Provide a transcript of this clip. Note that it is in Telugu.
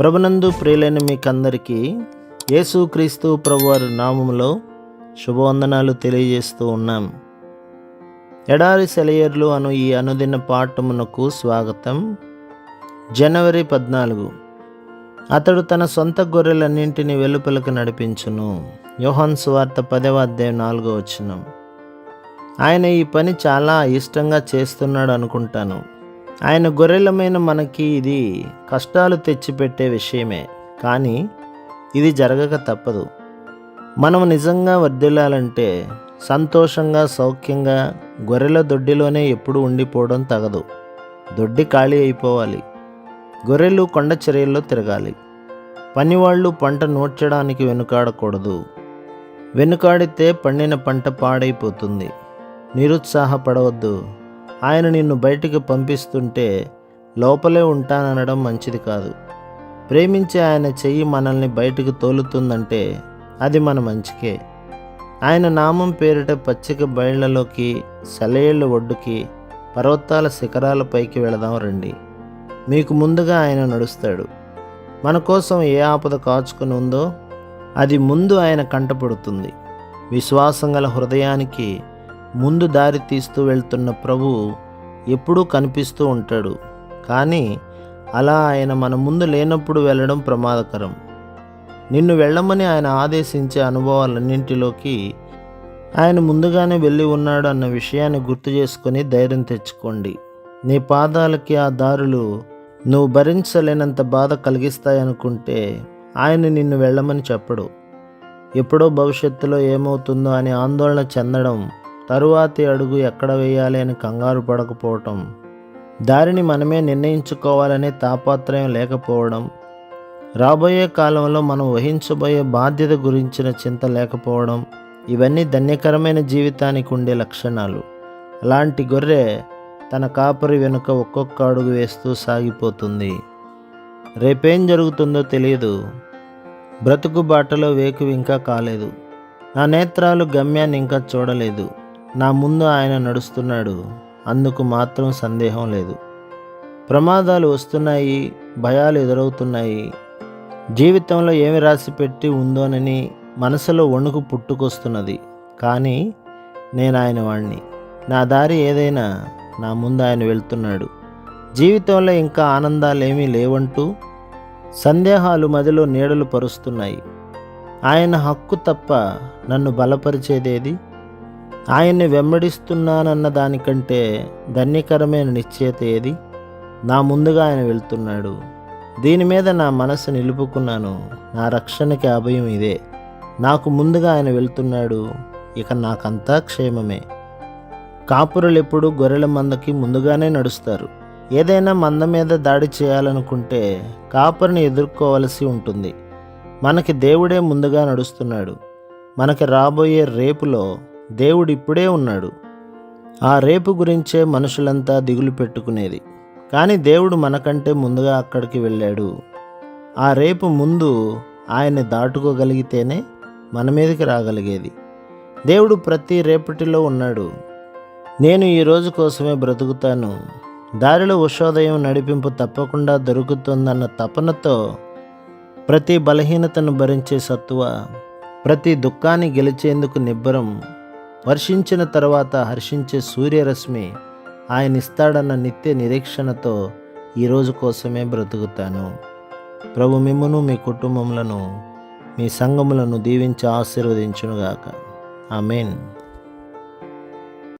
ప్రభునందు ప్రియులైన మీకందరికీ యేసుక్రీస్తు ప్రభువారి నామములో శుభవందనాలు తెలియజేస్తూ ఉన్నాం. ఎడారి సెలయర్లు అను ఈ అనుదిన పాఠమునకు స్వాగతం. జనవరి పద్నాలుగు. అతడు తన సొంత గొర్రెలన్నింటినీ వెలుపలకు నడిపించును. యోహన్ సువార్త పదవ అధ్యాయం నాలుగో వచ్చినం ఆయన ఈ పని చాలా ఇష్టంగా చేస్తున్నాడు అనుకుంటాను ఆయన గొర్రెలమైన మనకి ఇది కష్టాలు తెచ్చిపెట్టే విషయమే కానీ ఇది జరగక తప్పదు. మనం నిజంగా వర్ధిల్లాలంటే సంతోషంగా సౌఖ్యంగా గొర్రెల దొడ్డిలోనే ఎప్పుడు ఉండిపోవడం తగదు. దొడ్డి ఖాళీ అయిపోవాలి. గొర్రెలు కొండ చర్యల్లో తిరగాలి. పనివాళ్ళు పంట నూర్చడానికి వెనుకాడకూడదు. వెనుకాడితే పండిన పంట పాడైపోతుంది. నిరుత్సాహపడవద్దు. ఆయన నిన్ను బయటికి పంపిస్తుంటే లోపలే ఉంటాననడం మంచిది కాదు. ప్రేమించే ఆయన చెయ్యి మనల్ని బయటకు తోలుతుందంటే అది మన మంచికే. ఆయన నామం పేరిట పచ్చిక బయళ్ళలోకి సెలయేళ్ళ ఒడ్డుకి పర్వతాల శిఖరాలపైకి వెళదాం రండి. మీకు ముందుగా ఆయన నడుస్తాడు. మన కోసం ఏ ఆపద కాచుకుని ఉందో అది ముందు ఆయన కంటపడుతుంది. విశ్వాసం గల హృదయానికి ముందు దారి తీస్తూ వెళ్తున్న ప్రభువు ఎప్పుడూ కనిపిస్తూ ఉంటాడు. కానీ అలా ఆయన మన ముందు లేనప్పుడు వెళ్ళడం ప్రమాదకరం. నిన్ను వెళ్ళమని ఆయన ఆదేశించే అనుభవాలన్నింటిలోకి ఆయన ముందుగానే వెళ్ళి ఉన్నాడు అన్న విషయాన్ని గుర్తు చేసుకొని ధైర్యం తెచ్చుకోండి. నీ పాదాలకి ఆ దారులు నువ్వు భరించలేనంత బాధ కలిగిస్తాయనుకుంటే ఆయన నిన్ను వెళ్ళమని చెప్పడు. ఎప్పుడో భవిష్యత్తులో ఏమవుతుందో అని ఆందోళన చెందడం తరువాతి అడుగు ఎక్కడ వేయాలి అని కంగారు పడకపోవటం దారిని మనమే నిర్ణయించుకోవాలనే తాపాత్రయం లేకపోవడం రాబోయే కాలంలో మనం వహించబోయే బాధ్యత గురించిన చింత లేకపోవడం ఇవన్నీ ధన్యకరమైన జీవితానికి ఉండే లక్షణాలు. అలాంటి గొర్రె తన కాపరి వెనుక ఒక్కొక్క అడుగు వేస్తూ సాగిపోతుంది. రేపేం జరుగుతుందో తెలియదు. బ్రతుకు బాటలో వేకు ఇంకా కాలేదు. నా నేత్రాలు గమ్యాన్ని ఇంకా చూడలేదు. నా ముందు ఆయన నడుస్తున్నాడు. అందుకు మాత్రం సందేహం లేదు. ప్రమాదాలు వస్తున్నాయి భయాలు ఎదురవుతున్నాయి. జీవితంలో ఏమి రాసి పెట్టి ఉందోనని మనసులో వణుకు పుట్టుకొస్తున్నది. కానీ నేను ఆయన వాణ్ణి. నా దారి ఏదైనా నా ముందు ఆయన వెళ్తున్నాడు. జీవితంలో ఇంకా ఆనందాలు ఏమీ లేవంటూ సందేహాలు మదిలో నీడలు పరుస్తున్నాయి. ఆయన హక్కు తప్ప నన్ను బలపరిచేదేది ఆయన్ని వెంబడిస్తున్నానన్న దానికంటే ధన్యకరమైన నిశ్చయత ఏది? నా ముందుగా ఆయన వెళ్తున్నాడు. దీని మీద నా మనసు నిలుపుకున్నాను. నా రక్షణకి అభయం ఇదే. నాకు ముందుగా ఆయన వెళ్తున్నాడు. ఇక నాకంతా క్షేమమే. కాపురులు ఎప్పుడు గొర్రెల మందకి ముందుగానే నడుస్తారు. ఏదైనా మంద మీద దాడి చేయాలనుకుంటే కాపురిని ఎదుర్కోవలసి ఉంటుంది. మనకి దేవుడే ముందుగా నడుస్తున్నాడు. మనకి రాబోయే రేపులో దేవుడు ఇప్పుడే ఉన్నాడు. ఆ రేపు గురించే మనుషులంతా దిగులు పెట్టుకునేది. కానీ దేవుడు మనకంటే ముందుగా అక్కడికి వెళ్ళాడు. ఆ రేపు ముందు ఆయన దాటుకోగలిగితేనే మన మీదకి రాగలిగేది. దేవుడు ప్రతి రేపటిలో ఉన్నాడు. నేను ఈ రోజు కోసమే బ్రతుకుతాను. దారిలో ఉషోదయం నడిపింపు తప్పకుండా దొరుకుతుందన్న తపనతో ప్రతి బలహీనతను భరించే సత్తువ ప్రతి దుఃఖాన్ని గెలిచేందుకు నిబ్బరం వర్షించిన తర్వాత హర్షించే సూర్యరశ్మి ఆయన ఇస్తాడన్న నిత్య నిరీక్షణతో ఈరోజు కోసమే బ్రతుకుతాను. ప్రభు మిమ్మును మీ కుటుంబములను మీ సంఘములను దీవించి ఆశీర్వదించునుగాక. ఆమెన్.